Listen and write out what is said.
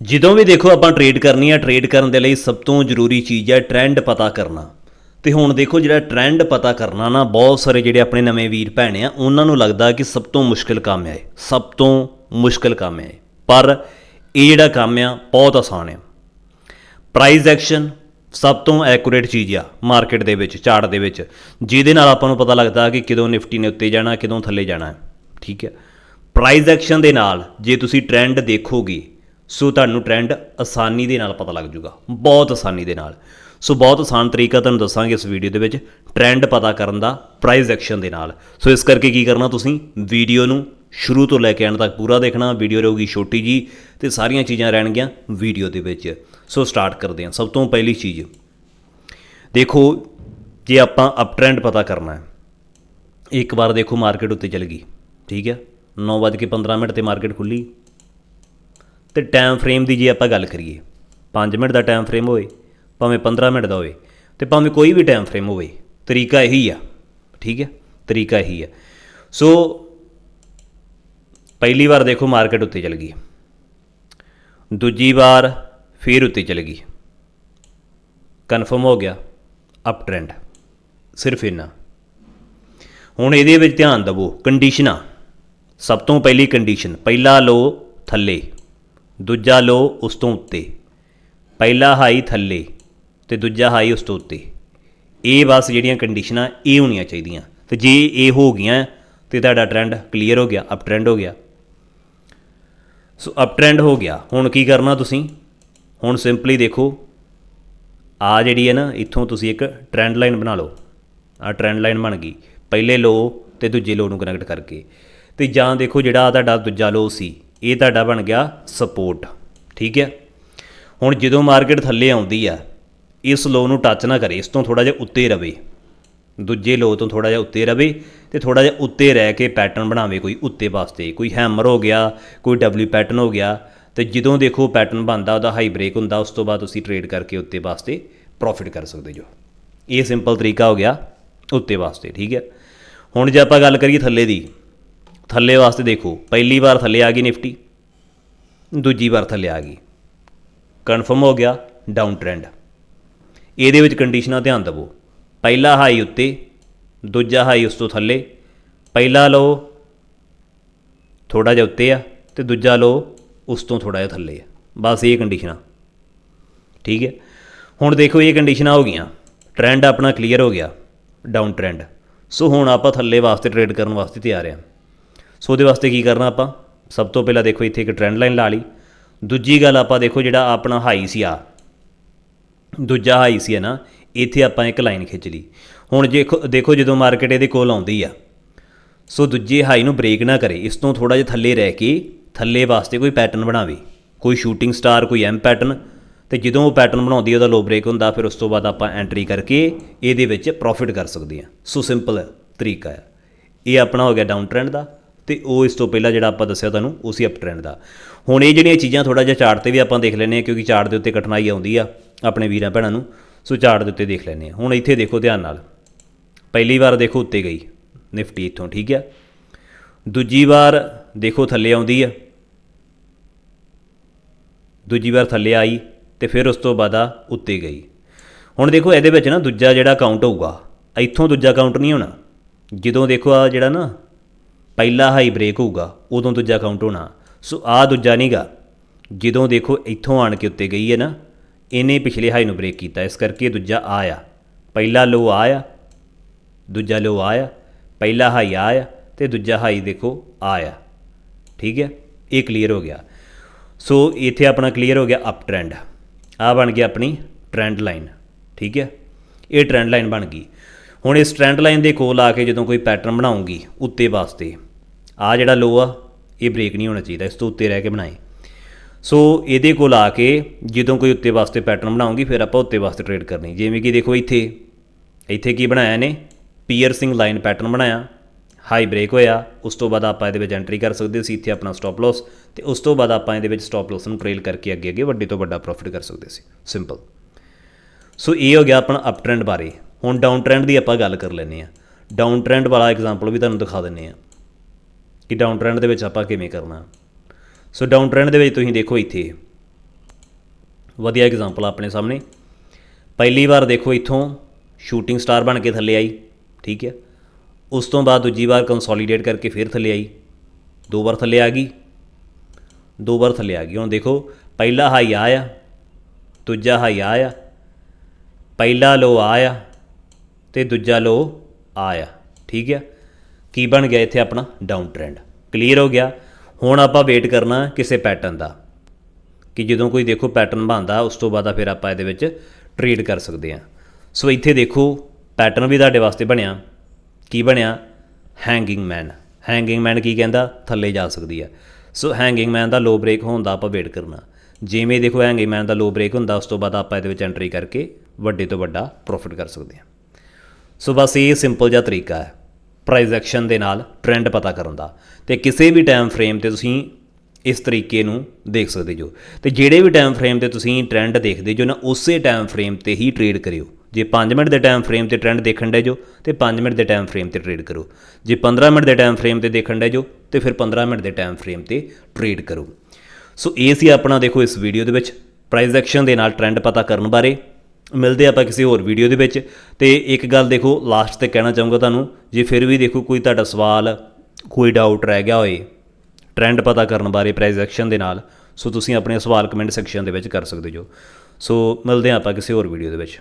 ਜਦੋਂ ਵੀ ਦੇਖੋ ਆਪਾਂ ਟ੍ਰੇਡ ਕਰਨੀ ਆ ਟ੍ਰੇਡ ਕਰਨ ਦੇ ਲਈ ਸਭ ਤੋਂ ਜ਼ਰੂਰੀ ਚੀਜ਼ ਹੈ ਟ੍ਰੈਂਡ ਪਤਾ ਕਰਨਾ। ਤੇ ਹੁਣ ਦੇਖੋ ਜਿਹੜਾ ਟ੍ਰੈਂਡ ਪਤਾ ਕਰਨਾ ਨਾ, ਬਹੁਤ ਸਾਰੇ ਜਿਹੜੇ ਆਪਣੇ ਨਵੇਂ ਵੀਰ ਭੈਣੇ ਆ, ਉਹਨਾਂ ਨੂੰ ਲੱਗਦਾ ਕਿ ਸਭ ਤੋਂ ਮੁਸ਼ਕਲ ਕੰਮ ਹੈ ਸਭ ਤੋਂ ਮੁਸ਼ਕਲ ਕੰਮ ਹੈ ਪਰ ਇਹ ਜਿਹੜਾ ਕੰਮ ਆ, ਬਹੁਤ ਆਸਾਨ ਹੈ ਪ੍ਰਾਈਸ ਐਕਸ਼ਨ ਸਭ ਤੋਂ ਐਕੂਰੇਟ ਚੀਜ਼ ਆ ਮਾਰਕੀਟ ਦੇ ਵਿੱਚ ਚਾਰਟ ਦੇ ਵਿੱਚ। ਜਿਹਦੇ ਨਾਲ ਆਪਾਂ ਨੂੰ ਪਤਾ ਲੱਗਦਾ ਕਿ ਕਿਦੋਂ ਨਿਫਟੀ ਨੇ ਉੱਤੇ ਜਾਣਾ, ਕਿਦੋਂ ਥੱਲੇ ਜਾਣਾ, ਠੀਕ ਹੈ ਪ੍ਰਾਈਸ ਐਕਸ਼ਨ ਦੇ ਨਾਲ ਜੇ ਤੁਸੀਂ ਟ੍ਰੈਂਡ ਦੇਖੋਗੇ ਸੋ ਤੁਹਾਨੂੰ ਟ੍ਰੈਂਡ ਆਸਾਨੀ ਦੇ ਨਾਲ ਪਤਾ ਲੱਗ ਜਾਊਗਾ, ਬਹੁਤ ਆਸਾਨੀ ਦੇ ਨਾਲ। ਸੋ ਬਹੁਤ ਆਸਾਨ ਤਰੀਕਾ ਤੁਹਾਨੂੰ ਦੱਸਾਂਗੇ ਇਸ ਵੀਡੀਓ ਦੇ ਵਿੱਚ ਟ੍ਰੈਂਡ ਪਤਾ ਕਰਨ ਦਾ ਪ੍ਰਾਈਸ ਐਕਸ਼ਨ ਦੇ ਨਾਲ। ਸੋ ਇਸ ਕਰਕੇ ਕੀ ਕਰਨਾ ਤੁਸੀਂ ਵੀਡੀਓ ਨੂੰ ਸ਼ੁਰੂ ਤੋਂ ਲੈ ਕੇ ਐਂਡ ਤੱਕ ਪੂਰਾ ਦੇਖਣਾ ਵੀਡੀਓ ਰਹੂਗੀ ਛੋਟੀ ਜੀ ਤੇ ਸਾਰੀਆਂ ਚੀਜ਼ਾਂ ਰਹਿਣਗੀਆਂ ਵੀਡੀਓ ਦੇ ਵਿੱਚ। ਸੋ ਸਟਾਰਟ ਕਰਦੇ ਹਾਂ। ਸਭ ਤੋਂ ਪਹਿਲੀ ਚੀਜ਼, ਦੇਖੋ, ਜੇ ਆਪਾਂ ਅਪ ਟ੍ਰੈਂਡ ਪਤਾ ਕਰਨਾ ਹੈ, ਇੱਕ ਵਾਰ ਦੇਖੋ ਮਾਰਕੀਟ ਉੱਤੇ ਚਲ ਗਈ, ਠੀਕ ਹੈ? 9:15 ਮਿੰਟ ਤੇ ਮਾਰਕੀਟ ਖੁੱਲੀ ਤੇ ਟਾਈਮ ਫਰੇਮ ਦੀ ਜੇ ਆਪਾਂ ਗੱਲ ਕਰੀਏ 5 ਮਿੰਟ ਦਾ ਟਾਈਮ ਫਰੇਮ ਹੋਵੇ, ਭਾਵੇਂ 15 ਮਿੰਟ ਦਾ ਹੋਵੇ, ਤੇ ਭਾਵੇਂ ਕੋਈ ਵੀ ਟਾਈਮ ਫਰੇਮ ਹੋਵੇ, ਤਰੀਕਾ ਇਹੀ ਆ, ਠੀਕ ਹੈ? ਤਰੀਕਾ ਇਹੀ ਆ। ਸੋ ਪਹਿਲੀ ਵਾਰ ਦੇਖੋ ਮਾਰਕੀਟ ਉੱਤੇ ਚਲ ਗਈ ਦੂਜੀ ਵਾਰ ਫਿਰ ਉੱਤੇ ਚਲ ਗਈ ਕਨਫਰਮ ਹੋ ਗਿਆ ਅਪ ਟ੍ਰੈਂਡ ਸਿਰਫ ਇੰਨਾ। ਹੁਣ ਇਹਦੇ ਵਿੱਚ ਧਿਆਨ ਦਿਵੋ ਕੰਡੀਸ਼ਨਾਂ ਸਭ ਤੋਂ ਪਹਿਲੀ ਕੰਡੀਸ਼ਨ ਪਹਿਲਾ ਲੋ ਥੱਲੇ। ਦੂਜਾ ਲੋ ਉਸ ਤੋਂ ਉੱਤੇ। ਪਹਿਲਾ ਹਾਈ ਥੱਲੇ ਤੇ ਦੂਜਾ ਹਾਈ ਉਸ ਤੋਂ ਉੱਤੇ। ਇਹ ਬਸ ਜਿਹੜੀਆਂ ਕੰਡੀਸ਼ਨਾਂ ਇਹ ਹੋਣੀਆਂ ਚਾਹੀਦੀਆਂ। ਤੇ ਜੇ ਇਹ ਹੋ ਗਈਆਂ, ਤੇ ਤੁਹਾਡਾ ਟ੍ਰੈਂਡ ਕਲੀਅਰ ਹੋ ਗਿਆ ਅਪ ਟ੍ਰੈਂਡ ਹੋ ਗਿਆ। ਸੋ ਅਪ ਟ੍ਰੈਂਡ ਹੋ ਗਿਆ। ਹੁਣ ਕੀ ਕਰਨਾ ਤੁਸੀਂ? ਹੁਣ ਸਿੰਪਲੀ ਦੇਖੋ। ਆ ਜਿਹੜੀ ਹੈ ਨਾ, ਇੱਥੋਂ ਤੁਸੀਂ ਇੱਕ ਟ੍ਰੈਂਡ ਲਾਈਨ ਬਣਾ ਲਓ। ਆ ਟ੍ਰੈਂਡ ਲਾਈਨ ਬਣ ਗਈ। ਪਹਿਲੇ ਲੋ ਤੇ ਦੂਜੇ ਲੋ ਨੂੰ ਕਨੈਕਟ ਕਰਕੇ। ਤੇ ਜਾਂ ਦੇਖੋ ਜਿਹੜਾ ਆਹ ਤੁਹਾਡਾ ਦੂਜਾ ਲੋ ਸੀ। ਇਹ ਤੁਹਾਡਾ ਬਣ ਗਿਆ ਸਪੋਰਟ ਠੀਕ ਹੈ? ਹੁਣ ਜਦੋਂ ਮਾਰਕੀਟ ਥੱਲੇ ਆਉਂਦੀ ਆ, ਇਸ ਲੋ ਨੂੰ ਟੱਚ ਨਾ ਕਰੇ, ਇਸ ਤੋਂ ਥੋੜਾ ਜਿਹਾ ਉੱਤੇ ਰਵੇ। ਦੂਜੇ ਲੋ ਤੋਂ ਥੋੜਾ ਜਿਹਾ ਉੱਤੇ ਰਵੇ ਤੇ ਥੋੜਾ ਜਿਹਾ ਉੱਤੇ ਰਹਿ ਕੇ ਪੈਟਰਨ ਬਣਾਵੇ ਕੋਈ ਉੱਤੇ ਵਾਸਤੇ। ਕੋਈ ਹੈਮਰ ਹੋ ਗਿਆ, ਕੋਈ ਡਬਲਯੂ ਪੈਟਰਨ ਹੋ ਗਿਆ, ਤੇ ਜਦੋਂ ਦੇਖੋ ਪੈਟਰਨ ਬਣਦਾ, ਉਹਦਾ ਹਾਈ ਬ੍ਰੇਕ ਹੁੰਦਾ, ਉਸ ਤੋਂ ਬਾਅਦ ਤੁਸੀਂ ਟ੍ਰੇਡ ਕਰਕੇ ਉੱਤੇ ਵਾਸਤੇ ਪ੍ਰੋਫਿਟ ਕਰ ਸਕਦੇ ਜੋ। ਇਹ ਸਿੰਪਲ ਤਰੀਕਾ ਹੋ ਗਿਆ, ਉੱਤੇ ਵਾਸਤੇ, ਠੀਕ ਹੈ? ਹੁਣ ਜੇ ਆਪਾਂ ਗੱਲ ਕਰੀਏ ਥੱਲੇ ਦੀ ਥੱਲੇ ਵਾਸਤੇ ਦੇਖੋ, ਪਹਿਲੀ ਵਾਰ ਥੱਲੇ ਆ ਗਈ ਨਿਫਟੀ, ਦੂਜੀ ਵਾਰ ਥੱਲੇ ਆ ਗਈ। ਕਨਫਰਮ ਹੋ ਗਿਆ, ਡਾਊਨ ਟ੍ਰੈਂਡ। ਇਹਦੇ ਵਿੱਚ ਕੰਡੀਸ਼ਨਾਂ ਧਿਆਨ ਦਿਵੋ। ਪਹਿਲਾ ਹਾਈ ਉੱਤੇ, ਦੂਜਾ ਹਾਈ ਉਸ ਤੋਂ ਥੱਲੇ। ਪਹਿਲਾ ਲੋ ਥੋੜਾ ਜਿਹਾ ਉੱਤੇ ਆ ਤੇ ਦੂਜਾ ਲੋ ਉਸ ਤੋਂ ਥੋੜਾ ਜਿਹਾ ਥੱਲੇ ਆ। ਬਸ ਇਹ ਕੰਡੀਸ਼ਨਾਂ। ਠੀਕ ਹੈ? ਹੁਣ ਦੇਖੋ ਇਹ ਕੰਡੀਸ਼ਨਾਂ ਹੋ ਗਈਆਂ। ਟ੍ਰੈਂਡ ਆਪਣਾ ਕਲੀਅਰ ਹੋ ਗਿਆ, ਡਾਊਨ ਟ੍ਰੈਂਡ। ਸੋ ਹੁਣ ਆਪਾਂ ਥੱਲੇ ਵਾਸਤੇ ਟ੍ਰੇਡ ਕਰਨ ਵਾਸਤੇ ਤਿਆਰ ਆ ਸੋ ਉਹਦੇ ਵਾਸਤੇ ਕੀ ਕਰਨਾ ਆਪਾਂ? ਸਭ ਤੋਂ ਪਹਿਲਾਂ ਦੇਖੋ ਇੱਥੇ ਇੱਕ ਟ੍ਰੈਂਡ ਲਾਈਨ ਲਾ ਲਈ। ਦੂਜੀ ਗੱਲ ਆਪਾਂ ਦੇਖੋ ਜਿਹੜਾ ਆਪਣਾ ਹਾਈ ਸੀ ਆ। ਦੂਜਾ ਹਾਈ ਸੀ ਹੈ ਨਾ, ਇੱਥੇ ਆਪਾਂ ਇੱਕ ਲਾਈਨ ਖਿੱਚ ਲਈ। ਹੁਣ ਦੇਖੋ ਦੇਖੋ ਜਦੋਂ ਮਾਰਕੀਟ ਇਹਦੇ ਕੋਲ ਆਉਂਦੀ ਆ, ਸੋ ਦੂਜੇ ਹਾਈ ਨੂੰ ਬ੍ਰੇਕ ਨਾ ਕਰੇ। ਇਸ ਤੋਂ ਥੋੜਾ ਜਿਹਾ ਥੱਲੇ ਰਹਿ ਕੇ, ਥੱਲੇ ਵਾਸਤੇ ਕੋਈ ਪੈਟਰਨ ਬਣਾਵੇ। ਕੋਈ ਸ਼ੂਟਿੰਗ ਸਟਾਰ ਕੋਈ ਐਮ ਪੈਟਰਨ ਤੇ ਜਦੋਂ ਉਹ ਪੈਟਰਨ ਬਣਾਉਂਦੀ ਉਹਦਾ ਲੋ ਬ੍ਰੇਕ ਹੁੰਦਾ, ਫਿਰ ਉਸ ਤੋਂ ਬਾਅਦ ਆਪਾਂ ਐਂਟਰੀ ਕਰਕੇ ਇਹਦੇ ਵਿੱਚ ਪ੍ਰੋਫਿਟ ਕਰ ਸਕਦੇ ਹਾਂ ਸੋ ਸਿੰਪਲ ਤਰੀਕਾ ਹੈ ਇਹ ਆਪਣਾ ਹੋ ਗਿਆ ਡਾਊਨ ਟ੍ਰੈਂਡ ਦਾ। ਤੇ ਉਹ ਇਸ ਤੋਂ ਪਹਿਲਾਂ ਜਿਹੜਾ ਆਪਾਂ ਦੱਸਿਆ ਤੁਹਾਨੂੰ ਉਸੇ ਅਪ ਟ੍ਰੈਂਡ ਦਾ। ਹੁਣ ਇਹ ਜਿਹੜੀਆਂ ਚੀਜ਼ਾਂ ਥੋੜਾ ਜਿਹਾ ਚਾਰਟ ਤੇ ਵੀ ਆਪਾਂ ਦੇਖ ਲੈਨੇ ਆ ਕਿਉਂਕਿ ਚਾਰਟ ਦੇ ਉੱਤੇ ਕਠਿਨਾਈ ਆਉਂਦੀ ਆ ਆਪਣੇ ਵੀਰਾਂ ਭੈਣਾਂ ਨੂੰ, ਸੋ ਚਾਰਟ ਦੇ ਉੱਤੇ ਦੇਖ ਲੈਨੇ ਆ ਹੁਣ ਇੱਥੇ ਦੇਖੋ ਧਿਆਨ ਨਾਲ, ਪਹਿਲੀ ਵਾਰ ਦੇਖੋ ਉੱਤੇ ਗਈ, ਨਿਫਟੀ ਇੱਥੋਂ, ਠੀਕ ਆ? ਦੂਜੀ ਵਾਰ ਦੇਖੋ ਥੱਲੇ ਆਉਂਦੀ ਆ। ਦੂਜੀ ਵਾਰ ਥੱਲੇ ਆਈ ਤੇ ਫਿਰ ਉਸ ਤੋਂ ਬਾਅਦ ਆ ਉੱਤੇ ਗਈ। ਹੁਣ ਦੇਖੋ ਇਹਦੇ ਵਿੱਚ ਨਾ ਦੂਜਾ ਜਿਹੜਾ ਕਾਊਂਟ ਹੋਊਗਾ, ਇੱਥੋਂ ਦੂਜਾ ਕਾਊਂਟ ਨਹੀਂ ਹੋਣਾ। ਜਦੋਂ ਦੇਖੋ ਆ ਜਿਹੜਾ ਨਾ ਪਹਿਲਾ ਹਾਈ ਬ੍ਰੇਕ ਹੋਊਗਾ, ਉਦੋਂ ਦੂਜਾ ਕਾਊਂਟ ਹੋਣਾ। ਸੋ ਆ ਦੂਜਾ ਨਹੀਂਗਾ ਜਦੋਂ ਦੇਖੋ ਇੱਥੋਂ ਆਣ ਕੇ ਉੱਤੇ ਗਈ ਹੈ ਨਾ, ਇਹਨੇ ਪਿਛਲੇ ਹਾਈ ਨੂੰ ਬ੍ਰੇਕ ਕੀਤਾ, ਇਸ ਕਰਕੇ ਦੂਜਾ ਆ ਪਹਿਲਾ ਲੋ ਆ ਦੂਜਾ ਲੋ ਆ ਪਹਿਲਾ ਹਾਈ ਆ ਆ ਤੇ ਦੂਜਾ ਹਾਈ ਦੇਖੋ ਆਇਆ ਠੀਕ ਹੈ? ਇਹ ਕਲੀਅਰ ਹੋ ਗਿਆ। ਸੋ ਇੱਥੇ ਆਪਣਾ ਕਲੀਅਰ ਹੋ ਗਿਆ ਅਪ ਟ੍ਰੈਂਡ ਆ ਬਣ ਗਿਆ ਆਪਣੀ ਟ੍ਰੈਂਡ ਲਾਈਨ ਠੀਕ ਹੈ? ਇਹ ਟ੍ਰੈਂਡ ਲਾਈਨ ਬਣ ਗਈ। ਹੁਣ ਇਸ ਟ੍ਰੈਂਡ ਲਾਈਨ ਦੇ ਕੋਲ ਆ ਕੇ ਜਦੋਂ ਕੋਈ ਪੈਟਰਨ ਬਣਾਉਂਗੀ, ਉੱਤੇ ਵਾਸਤੇ ਆ ਜਿਹੜਾ ਲੋ ਆ, ਇਹ ਬ੍ਰੇਕ ਨਹੀਂ ਹੋਣਾ ਚਾਹੀਦਾ, ਇਸ ਤੋਂ ਉੱਤੇ ਰਹਿ ਕੇ ਬਣਾਏ। ਸੋ ਇਹਦੇ ਕੋਲ ਆ ਕੇ ਜਦੋਂ ਕੋਈ ਉੱਤੇ ਵਾਸਤੇ ਪੈਟਰਨ ਬਣਾਉਂਗੀ, ਫਿਰ ਆਪਾਂ ਉੱਤੇ ਵਾਸਤੇ ਟ੍ਰੇਡ ਕਰਨੀ। ਜਿਵੇਂ ਕਿ ਦੇਖੋ ਇੱਥੇ ਇੱਥੇ ਕੀ ਬਣਾਇਆ ਨੇ ਪੀਅਰਸਿੰਗ ਲਾਈਨ ਪੈਟਰਨ ਬਣਾਇਆ ਹਾਈ ਬ੍ਰੇਕ ਹੋਇਆ, ਉਸ ਤੋਂ ਬਾਅਦ ਆਪਾਂ ਇਹਦੇ ਵਿੱਚ ਐਂਟਰੀ ਕਰ ਸਕਦੇ ਸੀ, ਇੱਥੇ ਆਪਣਾ ਸਟਾਪ ਲਾਸ ਤੇ ਉਸ ਤੋਂ ਬਾਅਦ ਆਪਾਂ ਇਹਦੇ ਵਿੱਚ ਸਟਾਪ ਲਾਸ ਨੂੰ ਟ੍ਰੇਲ ਕਰਕੇ ਅੱਗੇ ਅੱਗੇ ਵੱਡੇ ਤੋਂ ਵੱਡਾ ਪ੍ਰੋਫਿਟ ਕਰ ਸਕਦੇ ਸੀ। ਸਿੰਪਲ ਸੋ ਇਹ ਹੋ ਗਿਆ ਆਪਣਾ ਅਪ ਟ੍ਰੈਂਡ ਬਾਰੇ। ਹੁਣ ਡਾਊਨ ਟ੍ਰੈਂਡ ਦੀ ਆਪਾਂ ਗੱਲ ਕਰ ਲੈਂਦੇ ਆ ਡਾਊਨ ਟ੍ਰੈਂਡ ਵਾਲਾ ਐਗਜ਼ਾਮਪਲ ਵੀ ਤੁਹਾਨੂੰ ਦਿਖਾ ਦਿੰਨੇ ਆ ਕਿ ਡਾਊਨ ਟ੍ਰੈਂਡ ਦੇ ਵਿੱਚ ਆਪਾਂ ਕਿਵੇਂ ਕਰਨਾ। ਸੋ ਡਾਊਨ ਟ੍ਰੈਂਡ ਦੇ ਵਿੱਚ ਤੁਸੀਂ ਦੇਖੋ ਇੱਥੇ। ਵਧੀਆ ਐਗਜ਼ਾਮਪਲ ਆਪਣੇ ਸਾਹਮਣੇ। ਪਹਿਲੀ ਵਾਰ ਦੇਖੋ ਇੱਥੋਂ ਸ਼ੂਟਿੰਗ ਸਟਾਰ ਬਣ ਕੇ ਥੱਲੇ ਆਈ, ਠੀਕ ਹੈ। ਉਸ ਤੋਂ ਬਾਅਦ ਦੂਜੀ ਵਾਰ ਕੰਸੋਲੀਡੇਟ ਕਰਕੇ ਫਿਰ ਥੱਲੇ ਆਈ। ਦੋ ਵਾਰ ਥੱਲੇ ਆ ਗਈ। ਦੋ ਵਾਰ ਥੱਲੇ ਆ ਗਈ। ਹੁਣ ਦੇਖੋ, ਪਹਿਲਾ ਹਾਈ ਆ ਦੂਜਾ ਹਾਈ ਆ ਪਹਿਲਾ ਲੋ ਆ ਆ ਤੇ ਦੂਜਾ ਲੋ ਆਇਆ, ਠੀਕ ਹੈ। ਕੀ ਬਣ ਗਿਆ ਇੱਥੇ ਆਪਣਾ? ਡਾਊਨ ਟ੍ਰੈਂਡ ਕਲੀਅਰ ਹੋ ਗਿਆ। ਹੁਣ ਆਪਾਂ ਵੇਟ ਕਰਨਾ ਕਿਸੇ ਪੈਟਰਨ ਦਾ। ਕਿ ਜਦੋਂ ਕੋਈ ਦੇਖੋ ਪੈਟਰਨ ਬਣਦਾ, ਉਸ ਤੋਂ ਬਾਅਦ ਫਿਰ ਆਪਾਂ ਇਹਦੇ ਵਿੱਚ ਟ੍ਰੇਡ ਕਰ ਸਕਦੇ ਹਾਂ। ਸੋ ਇੱਥੇ ਦੇਖੋ ਪੈਟਰਨ ਵੀ ਤੁਹਾਡੇ ਵਾਸਤੇ ਬਣਿਆ। ਕੀ ਬਣਿਆ? ਹੈਂਗਿੰਗ ਮੈਨ ਹੈਂਗਿੰਗ ਮੈਨ ਕੀ ਕਹਿੰਦਾ? ਥੱਲੇ ਜਾ ਸਕਦੀ ਹੈ ਸੋ ਹੈਂਗਿੰਗ ਮੈਨ ਦਾ ਲੋ ਬ੍ਰੇਕ ਹੋਣ ਦਾ ਆਪਾਂ ਵੇਟ ਕਰਨਾ। ਜਿਵੇਂ ਦੇਖੋ ਹੈਂਗਿੰਗ ਮੈਨ ਦਾ ਲੋ ਬ੍ਰੇਕ ਹੁੰਦਾ, ਉਸ ਤੋਂ ਬਾਅਦ ਆਪਾਂ ਇਹਦੇ ਵਿੱਚ ਐਂਟਰੀ ਕਰਕੇ ਵੱਡੇ ਤੋਂ ਵੱਡਾ ਪ੍ਰੋਫਿਟ ਕਰ ਸਕਦੇ ਹਾਂ। ਸੋ ਬਸ ਇਹ ਸਿੰਪਲ ਜਿਹਾ ਤਰੀਕਾ ਹੈ। ਪ੍ਰਾਈਸ ਐਕਸ਼ਨ ਦੇ ਨਾਲ ਟ੍ਰੈਂਡ ਪਤਾ ਕਰਨ ਦਾ। ਤੇ ਕਿਸੇ ਵੀ ਟਾਈਮ ਫਰੇਮ ਤੇ ਤੁਸੀਂ ਇਸ ਤਰੀਕੇ ਨੂੰ ਦੇਖ ਸਕਦੇ ਜੋ। ਤੇ ਜਿਹੜੇ ਵੀ ਟਾਈਮ ਫਰੇਮ ਤੇ ਤੁਸੀਂ ਟ੍ਰੈਂਡ ਦੇਖਦੇ ਜੋ ਨਾ, ਉਸੇ ਟਾਈਮ ਫਰੇਮ ਤੇ ਹੀ ਟ੍ਰੇਡ ਕਰਿਓ। ਜੇ 5 ਮਿੰਟ ਦੇ ਟਾਈਮ ਫਰੇਮ ਤੇ ਟ੍ਰੈਂਡ ਦੇਖਣ ਦੇ ਜੋ, ਤੇ 5 ਮਿੰਟ ਦੇ ਟਾਈਮ ਫਰੇਮ ਤੇ ਟ੍ਰੇਡ ਕਰੋ। ਜੇ 15 ਮਿੰਟ ਦੇ ਟਾਈਮ ਫਰੇਮ ਤੇ ਦੇਖਣ ਦੇ ਜੋ, ਤੇ ਫਿਰ 15 ਮਿੰਟ ਦੇ ਟਾਈਮ ਫਰੇਮ ਤੇ ਟ੍ਰੇਡ ਕਰੋ। ਸੋ ਇਹ ਸੀ ਆਪਣਾ ਦੇਖੋ ਇਸ ਵੀਡੀਓ ਦੇ ਵਿੱਚ ਪ੍ਰਾਈਸ ਐਕਸ਼ਨ ਦੇ ਨਾਲ ਟ੍ਰੈਂਡ ਪਤਾ ਕਰਨ ਬਾਰੇ। ਮਿਲਦੇ ਆਪਾਂ ਕਿਸੇ ਹੋਰ ਵੀਡੀਓ ਦੇ ਵਿੱਚ। ਤੇ ਇੱਕ ਗੱਲ ਦੇਖੋ ਲਾਸਟ ਤੇ ਕਹਿਣਾ ਚਾਹੂੰਗਾ ਤੁਹਾਨੂੰ, ਜੇ ਫਿਰ ਵੀ ਦੇਖੋ ਕੋਈ ਤੁਹਾਡਾ ਸਵਾਲ, ਕੋਈ ਡਾਊਟ ਰਹਿ ਗਿਆ ਹੋਏ ਟ੍ਰੈਂਡ ਪਤਾ ਕਰਨ ਬਾਰੇ ਪ੍ਰਾਈਸ ਐਕਸ਼ਨ ਦੇ ਨਾਲ, ਸੋ ਤੁਸੀਂ ਆਪਣੇ ਸਵਾਲ ਕਮੈਂਟ ਸੈਕਸ਼ਨ ਦੇ ਵਿੱਚ ਕਰ ਸਕਦੇ ਜੋ। ਸੋ ਮਿਲਦੇ ਹਾਂ ਆਪਾਂ ਕਿਸੇ ਹੋਰ ਵੀਡੀਓ ਦੇ ਵਿੱਚ।